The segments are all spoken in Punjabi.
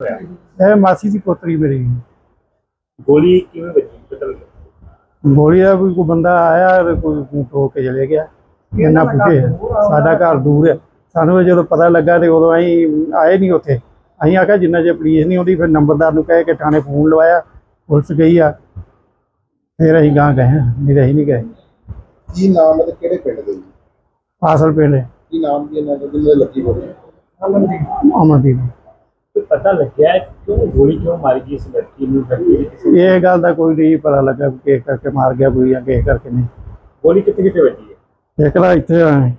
ਇਹ ਮਾਸੀ ਦੀ ਪੋਤਰੀ ਮੇਰੀ। ਗੋਲੀ ਕਿਵੇਂ ਵੱਜੀ? ਪਤਾ ਗੋਲੀ ਦਾ ਕੋਈ ਬੰਦਾ ਆਇਆ ਤੇ ਕੋਈ ਠੋਕ ਕੇ ਚਲੇ ਗਿਆ। ਇੰਨਾ ਪੁੱਛੇ ਸਾਡਾ ਘਰ ਦੂਰ ਹੈ। ਸਾਨੂੰ ਜਦੋਂ ਪਤਾ ਲੱਗਾ ਤੇ ਉਦੋਂ ਅਸੀਂ ਆਏ ਨਹੀਂ ਉੱਥੇ। ਅਸੀਂ ਆਖਿਆ ਜਿੰਨਾ ਜੇ ਪੁਲਿਸ ਨਹੀਂ ਆਉਂਦੀ ਫਿਰ ਨੰਬਰਦਾਰ ਨੂੰ ਕਹਿ ਕੇ ਥਾਣੇ ਫੋਨ ਲਵਾਇਆ। ਪੁਲਿਸ ਗਈ ਆ। ਫਿਰ ਅਸੀਂ ਗਾਂ ਗਏ ਨਹੀਂ ਅਸੀਂ ਨਹੀਂ ਗਏ। ਕੀ ਨਾਮ ਹੈ ਤੇ ਕਿਹੜੇ ਪਿੰਡ ਦੇ? ਜੀ ਆਸਲ ਪਿੰਡ ਹੈ, ਕੀ ਨਾਮ ਕੀ ਇਹਨਾਂ ਦਾ ਜਿੰਨੇ ਲੱਗੀ ਬੋਲੀ ਅਮਨਦੀਪ। ਕੋਈ ਪਤਾ ਲੱਗਿਆ ਕਿਉਂ ਗੋਲੀ ਕਿਉਂ ਮਾਰੀ ਗਈ ਇਸ ਲੜਕੀ ਨੂੰ? ਲੜਕੀ ਦੀ ਕਿਸੇ ਇਹ ਗੱਲ ਦਾ ਕੋਈ ਨਹੀਂ ਪਤਾ ਲੱਗਾ ਕਿ ਕਿਸ ਕਰਕੇ ਮਾਰ ਗਿਆ ਕੋਈ ਜਾਂ ਕਿਸ ਕਰਕੇ ਨਹੀਂ। ਗੋਲੀ ਕਿੱਥੇ ਕਿੱਥੇ ਵੱਜੀ ਹੈ? ਇੱਕ ਤਾਂ ਇੱਥੇ ਆਏ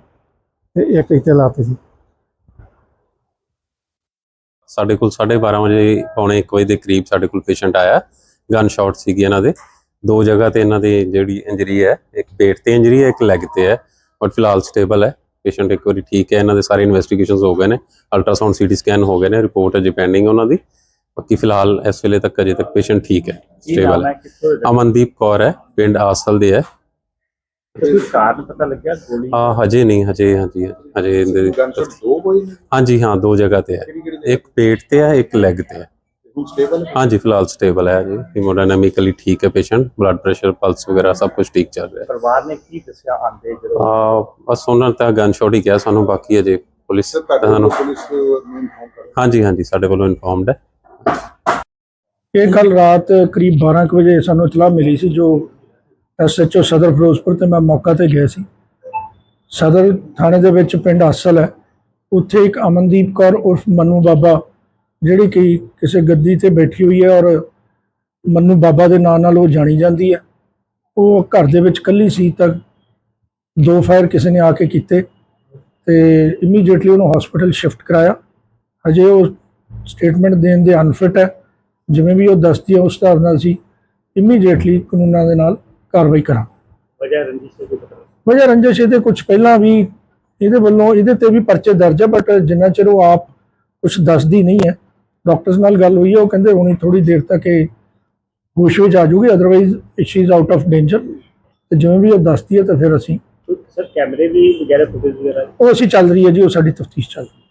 ਤੇ ਇੱਕ ਇੱਥੇ ਲਾਤੇ ਸੀ। ਸਾਡੇ ਕੋਲ 12:30 ਵਜੇ ਪੌਣੇ 1 ਵਜੇ ਦੇ ਕਰੀਬ ਸਾਡੇ ਕੋਲ ਪੇਸ਼ੈਂਟ ਆਇਆ। ਗਨ ਸ਼ਾਟ ਸੀਗੀ ਇਹਨਾਂ ਦੇ। ਦੋ ਜਗ੍ਹਾ ਤੇ ਇਹਨਾਂ ਦੀ ਜਿਹੜੀ ਇੰਜਰੀ ਹੈ ਇੱਕ ਪੇਟ ਤੇ ਇੰਜਰੀ ਹੈ ਇੱਕ ਲੈਗ ਤੇ ਹੈ ਬਟ ਫਿਲਹਾਲ ਸਟੇਬਲ ਹੈ। ਪੇਸ਼ੈਂਟ ਇੱਕ ਵਾਰੀ ਠੀਕ ਹੈ ਇਹਨਾਂ ਦੇ ਸਾਰੇ ਇਨਵੈਸਟੀਗੇਸ਼ਨਸ ਹੋ ਗਏ ਨੇ ਅਲਟਰਾਸਾਊਂਡ ਸੀਟੀ ਸਕੈਨ ਹੋ ਗਏ ਨੇ ਰਿਪੋਰਟ ਅਜੇ ਪੈਂਡਿੰਗ ਉਹਨਾਂ ਦੀ। ਬਾਕੀ ਫਿਲਹਾਲ ਇਸ ਵੇਲੇ ਤੱਕ ਅਜੇ ਤੱਕ ਪੇਸ਼ੈਂਟ ਠੀਕ ਹੈ ਸਟੇਬਲ ਹੈ। ਅਮਨਦੀਪ ਕੌਰ ਹੈ ਪਿੰਡ ਆਸਲ ਦੇ ਹੈ। ਕੋਈ ਕਾਰਨ ਪਤਾ ਲੱਗਿਆ ਗੋਲੀ? ਆ ਹਜੇ ਨਹੀਂ ਹਜੇ ਹਾਂਜੀ ਹਜੇ ਇਹਦੇ- ਦੋ ਹਾਂਜੀ ਹਾਂ ਦੋ ਜਗ੍ਹਾ ਤੇ ਹੈ। ਇੱਕ ਪੇਟ ਤੇ ਹੈ ਇੱਕ ਲੈਗ ਤੇ ਹੈ। ਹੁਣ ਸਟੇਬਲ ਹਾਂਜੀ ਫਿਲਹਾਲ ਸਟੇਬਲ ਹੈ ਜੀ। ਹੀਮੋਡਾਇਨਾਮਿਕਲੀ ਠੀਕ ਹੈ ਪੇਸ਼ੈਂਟ ਬਲੱਡ ਪ੍ਰੈਸ਼ਰ ਪਲਸ ਵਗੈਰ੍ਹਾ ਸਭ ਕੁਝ ਠੀਕ ਚੱਲ ਰਿਹਾ ਹੈ। ਪਰਿਵਾਰ ਨੇ ਕੀ ਦੱਸਿਆ ਆਂਦੇ ਜਦੋਂ? ਆ ਬਸ ਉਹਨਾਂ ਤਾਂ ਗਨ ਸ਼ਾਟ ਹੀ ਕਿਹਾ ਸਾਨੂੰ ਬਾਕੀ ਅਜੇ ਪੁਲਿਸ ਵੱਲੋਂ ਪੁਲਿਸ ਨੂੰ ਇਨਫੋਰਮ ਕਰ। ਹਾਂਜੀ ਹਾਂਜੀ ਸਾਡੇ ਵੱਲੋਂ ਇਨਫੋਰਮਡ ਹੈ। ਇਹ ਕੱਲ ਰਾਤ ਕਰੀਬ 12 ਕੁ ਵਜੇ ਸਾਨੂੰ ਇਤਲਾਹ ਮਿਲੀ ਸੀ ਜੋ ਐਸਐਚਓ ਸਦਰ ਫਿਰੋਜ਼ਪੁਰ ਤੇ ਮੈਂ ਮੌਕਾ ਤੇ ਗਿਆ ਸੀ। ਸਦਰ ਥਾਣੇ ਦੇ ਵਿੱਚ ਪਿੰਡ ਅਸਲ ਹੈ। ਉੱਥੇ ਇੱਕ ਅਮਨਦੀਪ ਕੌਰ ਉਰਫ ਮਨੂ ਬਾਬਾ ਜਿਹੜੀ ਕਿ ਕਿਸੇ ਗੱਦੀ ਤੇ ਬੈਠੀ ਹੋਈ ਹੈ ਔਰ ਮਨੂ ਬਾਬਾ ਦੇ ਨਾਂ ਨਾਲ ਉਹ ਜਾਣੀ ਜਾਂਦੀ ਹੈ। ਉਹ ਘਰ ਦੇ ਵਿੱਚ ਇਕੱਲੀ ਸੀ ਤਾਂ ਦੋ ਫਾਇਰ ਕਿਸੇ ਨੇ ਆ ਕੇ ਕੀਤੇ ਤੇ ਇਮੀਡੀਏਟਲੀ ਉਹਨੂੰ ਹਸਪੀਟਲ ਸ਼ਿਫਟ ਕਰਾਇਆ। ਅਜੇ ਉਹ ਸਟੇਟਮੈਂਟ ਦੇਣ ਦੇ ਅਨਫਿਟ ਹੈ ਜਿਵੇਂ ਵੀ ਉਹ ਦੱਸਦੀ ਹੈ ਉਸ ਹਿਸਾਬ ਨਾਲ ਅਸੀਂ ਇਮੀਡੀਏਟਲੀ ਕਾਨੂੰਨਾਂ ਦੇ ਨਾਲ ਕਾਰਵਾਈ ਕਰਾਂ ਵਜ੍ਹਾ ਰੰਜਿਸ਼ ਦੇ ਰੰਜਿਸ਼ ਇਹਦੇ ਕੁਝ ਪਹਿਲਾਂ ਵੀ ਇਹਦੇ ਵੱਲੋਂ ਇਹਦੇ ਤੇ ਵੀ ਪਰਚੇ ਦਰਜ ਹੈ ਬਟ ਜਿੰਨਾ ਚਿਰ ਉਹ ਆਪ ਕੁਝ ਦੱਸਦੀ ਨਹੀਂ ਹੈ ਡਾਕਟਰਸ ਨਾਲ ਗੱਲ ਹੋਈ ਹੈ ਉਹ ਕਹਿੰਦੇ ਹੁਣੀ ਥੋੜੀ ਦੇਰ ਤੱਕ ਇਹ ਹੋਸ਼ ਵਿੱਚ ਆ ਜਾਊਗੀ otherwise she is out of danger ਤੇ ਜਿਵੇਂ ਵੀ ਉਹ ਦੱਸਦੀ ਹੈ ਤਾਂ ਫਿਰ ਅਸੀਂ ਸਰ ਕੈਮਰੇ ਵੀ ਵਗੈਰਾ ਫੁਟੇਜ ਵਗੈਰਾ? ਉਹ ਅਸੀਂ ਚੱਲ ਰਹੀ ਹੈ ਜੀ ਉਹ ਸਾਡੀ ਤਫਤੀਸ਼ ਚੱਲ ਰਹੀ ਹੈ।